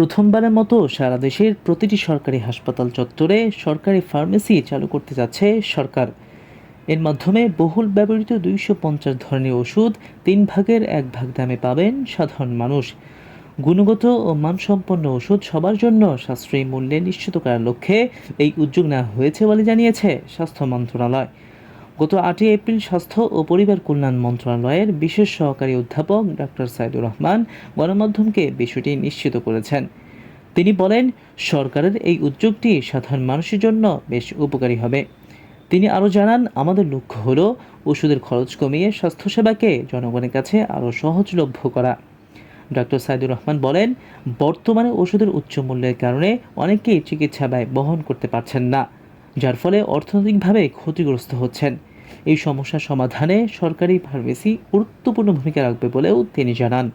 প্রথমবারের মতো সারা দেশের প্রতিটি সরকারি হাসপাতাল চত্বরে সরকারি ফার্মেসি চালু করতে যাচ্ছে সরকার। এর মাধ্যমে বহুল ব্যবহৃত দুইশো পঞ্চাশ ধরনের ওষুধ তিন ভাগের এক ভাগ দামে পাবেন সাধারণ মানুষ। গুণগত ও মানসম্পন্ন ওষুধ সবার জন্য সাশ্রয়ী মূল্যে নিশ্চিত করার লক্ষ্যে এই উদ্যোগ নেওয়া হয়েছে বলে জানিয়েছে স্বাস্থ্য মন্ত্রণালয়। গত আটই এপ্রিল স্বাস্থ্য ও পরিবার কল্যাণ মন্ত্রণালয়ের বিশেষ সহকারী অধ্যাপক ডক্টর সাইদুর রহমান গণমাধ্যমকে বিষয়টি নিশ্চিত করেছেন। তিনি বলেন, সরকারের এই উদ্যোগটি সাধারণ মানুষের জন্য বেশ উপকারী হবে। তিনি আরও জানান, আমাদের লক্ষ্য হলো ওষুধের খরচ কমিয়ে স্বাস্থ্যসেবাকে জনগণের কাছে আরও সহজলভ্য করা। ডক্টর সাইদুর রহমান বলেন, বর্তমানে ওষুধের উচ্চ মূল্যের কারণে অনেকেই চিকিৎসা ব্যয় বহন করতে পারছেন না, যার ফলে অর্থনৈতিকভাবে ক্ষতিগ্রস্ত হচ্ছেন। এই সমস্যা সমাধানে সরকারি ফার্মেসি গুরুত্বপূর্ণ ভূমিকা রাখবে বলেও তিনি জানান।